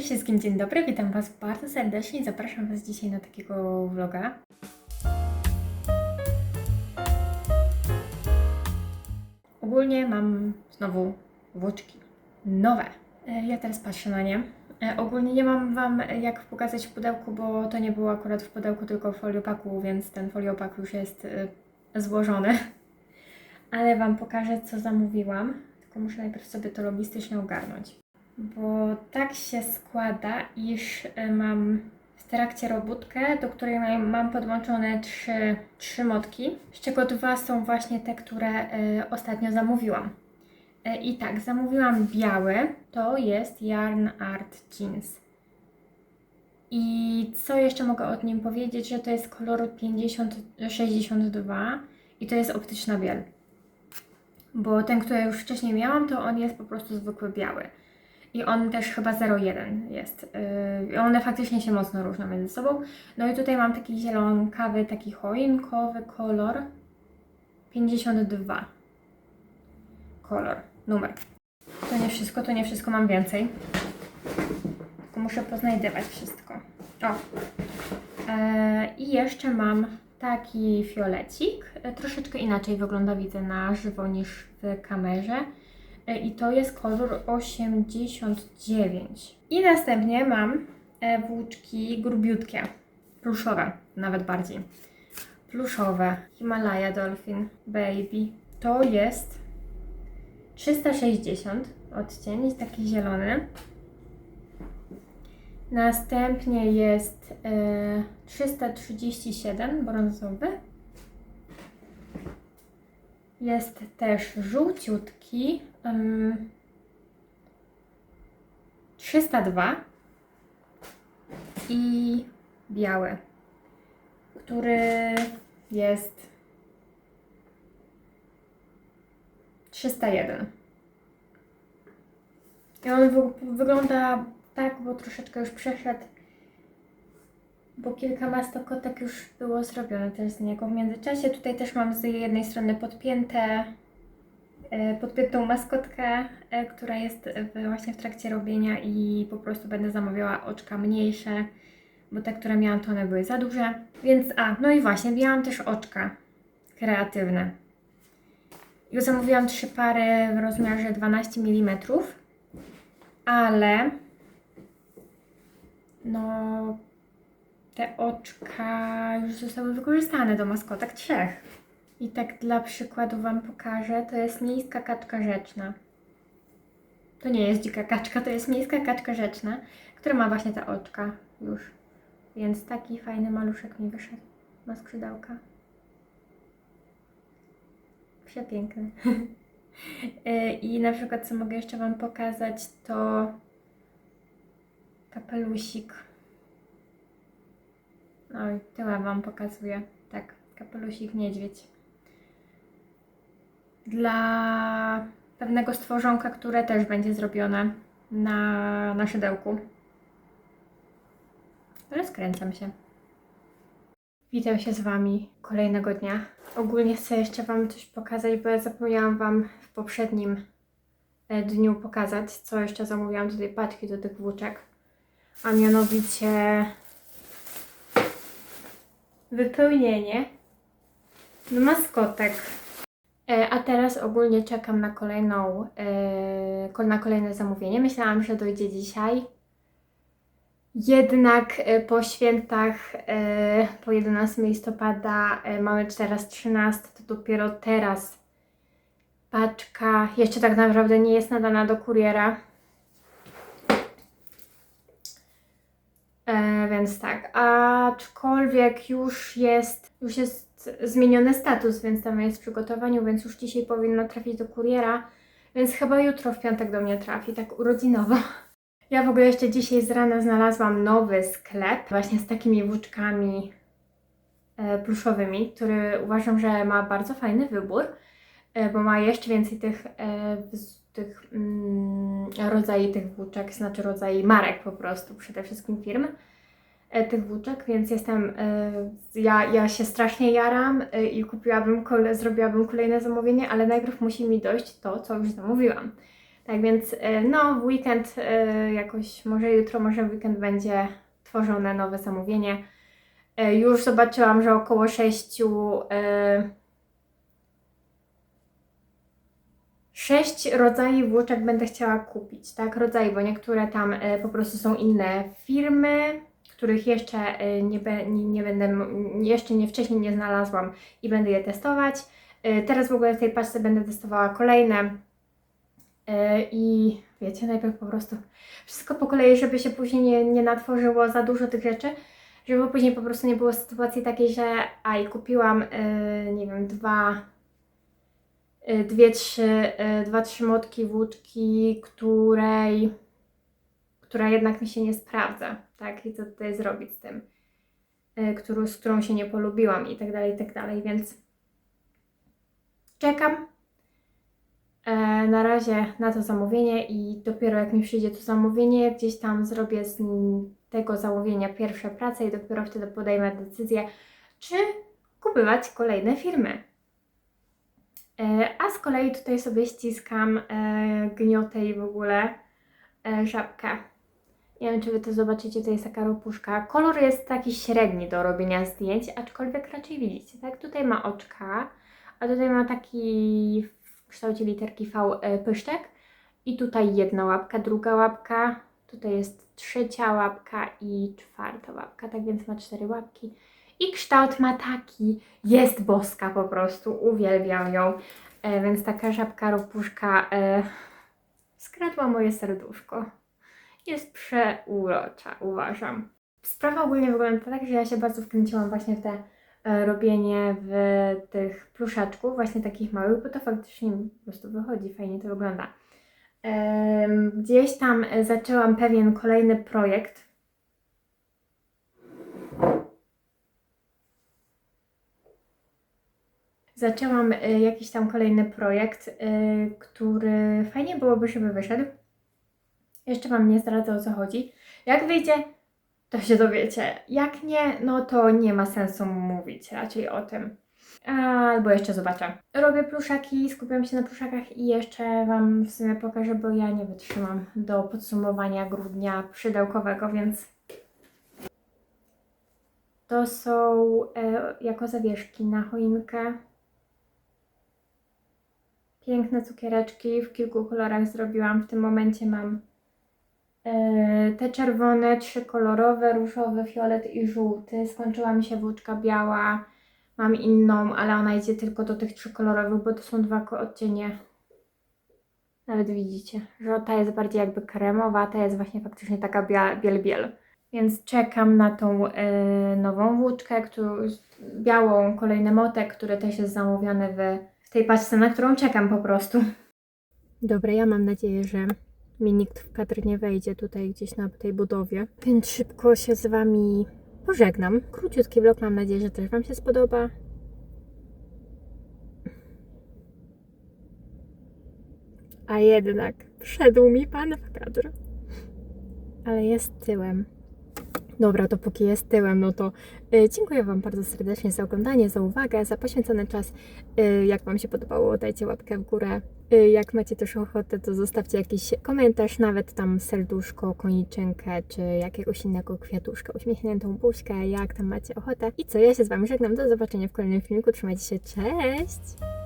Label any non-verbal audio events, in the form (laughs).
Wszystkim, dzień dobry, witam Was bardzo serdecznie i zapraszam Was dzisiaj na takiego vloga. Ogólnie mam znowu włóczki nowe. E, Ja teraz patrzę na nie. E, Ogólnie nie mam Wam jak pokazać w pudełku, bo to nie było akurat w pudełku, tylko w foliopaku, więc ten foliopak już jest e, złożony. Ale Wam pokażę, co zamówiłam. Tylko muszę najpierw sobie to logistycznie ogarnąć. Bo tak się składa, iż e, mam w trakcie robótkę, do której mam, podłączone trzy, trzy motki, z czego dwa są właśnie te, które e, ostatnio zamówiłam. E, I tak, zamówiłam biały, to jest Yarn Art Jeans. I co jeszcze mogę o nim powiedzieć, że to jest koloru 50-62 i to jest optyczna biel. Bo ten, który już wcześniej miałam, to on jest po prostu zwykły biały. I on też chyba 01 jest. Yy, one faktycznie się mocno różnią między sobą. No i tutaj mam taki zielonkawy, taki choinkowy kolor 52. Kolor, numer. To nie wszystko, to nie wszystko, mam więcej. Tylko muszę poznajdywać wszystko. O. E, I jeszcze mam taki fiolecik. E, Troszeczkę inaczej wygląda, widzę na żywo niż w kamerze. E, I to jest kolor 89. I następnie mam e, włóczki grubiutkie, pluszowe, nawet bardziej. Pluszowe Himalaya Dolphin Baby. To jest 360 odcień, jest taki zielony. Następnie jest e, 337 brązowy. Jest też żółciutki. Ym, 302 i biały, który jest 301. I on wy- wygląda tak, bo troszeczkę już przeszedł, bo kilka mastokotek już było zrobione też z niego w międzyczasie. Tutaj też mam z jednej strony podpięte e, podpiętą maskotkę, e, która jest właśnie w trakcie robienia i po prostu będę zamawiała oczka mniejsze, bo te, które miałam, to one były za duże. Więc a, no i właśnie, miałam też oczka kreatywne. Już zamówiłam trzy pary w rozmiarze 12 mm, ale no te oczka już zostały wykorzystane do maskotek trzech. I tak dla przykładu Wam pokażę, to jest miejska kaczka rzeczna. To nie jest dzika kaczka, to jest miejska kaczka rzeczna, która ma właśnie te oczka już. Więc taki fajny maluszek mi wyszedł. Ma skrzydełka. Przepiękny. (laughs) I na przykład co mogę jeszcze Wam pokazać to kapelusik. I tyłem Wam pokazuję. Tak, kapelusik niedźwiedź dla pewnego stworzonka, które też będzie zrobione na, na szydełku. Rozkręcam się. Witam się z Wami kolejnego dnia. Ogólnie chcę jeszcze Wam coś pokazać, bo ja zapomniałam Wam w poprzednim e, dniu pokazać, co jeszcze zamówiłam do tej paczki, do tych włóczek. A mianowicie wypełnienie maskotek. E, A teraz ogólnie czekam na kolejną, e, na kolejne zamówienie. Myślałam, że dojdzie dzisiaj. Jednak e, po świętach, po 11 listopada, mamy teraz 13, to dopiero teraz paczka jeszcze tak naprawdę nie jest nadana do kuriera. Więc tak, aczkolwiek już jest, już jest zmieniony status, więc tam jest w przygotowaniu, więc już dzisiaj powinno trafić do kuriera, więc chyba jutro w piątek do mnie trafi, tak urodzinowo. Ja w ogóle jeszcze dzisiaj z rana znalazłam nowy sklep właśnie z takimi włóczkami e, pluszowymi, który uważam, że ma bardzo fajny wybór, e, bo ma jeszcze więcej tych, e, tych mm, rodzajów tych włóczek, znaczy rodzajów marek po prostu, przede wszystkim firm tych włóczek, więc jestem, e, ja, ja się strasznie jaram e, i kupiłabym, zrobiłabym kolejne zamówienie, ale najpierw musi mi dojść to, co już zamówiłam. Tak więc e, no w weekend e, jakoś, może jutro, może w weekend będzie tworzone nowe zamówienie. E, Już zobaczyłam, że około sześciu e, sześć rodzajów włóczek będę chciała kupić, tak? Rodzaje, bo niektóre tam e, po prostu są inne firmy, których jeszcze e, nie, nie, będę, jeszcze nie wcześniej nie znalazłam i będę je testować. E, Teraz w ogóle w tej paczce będę testowała kolejne E, i wiecie, najpierw po prostu wszystko po kolei, żeby się później nie, nie natworzyło za dużo tych rzeczy, żeby później po prostu nie było sytuacji takiej, że a i kupiłam, nie wiem, dwa, dwie, trzy, dwa, trzy motki włóczki, której, która jednak mi się nie sprawdza, tak, i co tutaj zrobić z tym, e, którą, z którą się nie polubiłam i tak dalej, i tak dalej, więc czekam, e, na razie na to zamówienie i dopiero jak mi przyjdzie to zamówienie, gdzieś tam zrobię z tego zamówienia pierwsze prace i dopiero wtedy podejmę decyzję, czy kupować kolejne firmy. E, a z kolei tutaj sobie ściskam gniotę i w ogóle żabkę. Nie wiem, czy Wy to zobaczycie, to jest taka ropuszka. Kolor jest taki średni do robienia zdjęć, aczkolwiek raczej widzicie, tak? Tutaj ma oczka, a tutaj ma taki w kształcie literki V e, pyszczek. I tutaj jedna łapka, druga łapka, tutaj jest trzecia łapka i czwarta łapka, tak więc ma cztery łapki. I kształt ma taki, jest boska po prostu, uwielbiam ją. E, więc taka żabka ropuszka e, skradła moje serduszko. Jest przeurocza, uważam. Sprawa ogólnie wygląda tak, że ja się bardzo wkręciłam właśnie w te e, robienie w tych pluszaczków, właśnie takich małych, bo to faktycznie po prostu wychodzi, fajnie to wygląda. Gdzieś tam e, zaczęłam pewien kolejny projekt. Zaczęłam e, jakiś tam kolejny projekt, który fajnie byłoby, żeby wyszedł. Jeszcze Wam nie zdradzę o co chodzi. Jak wyjdzie, to się dowiecie. Jak nie, no to nie ma sensu mówić raczej o tym. Albo jeszcze zobaczę. Robię pluszaki, skupiam się na pluszakach i jeszcze Wam w sumie pokażę, bo ja nie wytrzymam do podsumowania grudnia przydełkowego, więc to są e, jako zawieszki na choinkę. Piękne cukiereczki w kilku kolorach zrobiłam. W tym momencie mam te czerwone, trzy kolorowe, różowy, fiolet i żółty. Skończyła mi się włóczka biała. Mam inną, ale ona idzie tylko do tych trzykolorowych, bo to są dwa odcienie. Nawet widzicie, że ta jest bardziej jakby kremowa, ta jest właśnie faktycznie taka biel-biel. Więc czekam na tą e, nową włóczkę, którą, białą, kolejny motek, który też jest zamówiony w, w tej paczce, na którą czekam po prostu. Dobra, ja mam nadzieję, że mi nikt w kadr nie wejdzie tutaj gdzieś na tej budowie, więc szybko się z Wami pożegnam. Króciutki vlog, mam nadzieję, że też Wam się spodoba. A jednak wszedł mi Pan w kadr. Ale jest tyłem. Dobra, to póki jest tyłem, no to y, dziękuję Wam bardzo serdecznie za oglądanie, za uwagę, za poświęcony czas. Y, jak Wam się podobało, dajcie łapkę w górę. Y, jak macie też ochotę, to zostawcie jakiś komentarz, nawet tam serduszko, koniczynkę, czy jakiegoś innego kwiatuszka, uśmiechniętą buźkę, jak tam macie ochotę. I co, ja się z Wami żegnam, do zobaczenia w kolejnym filmiku, trzymajcie się, cześć!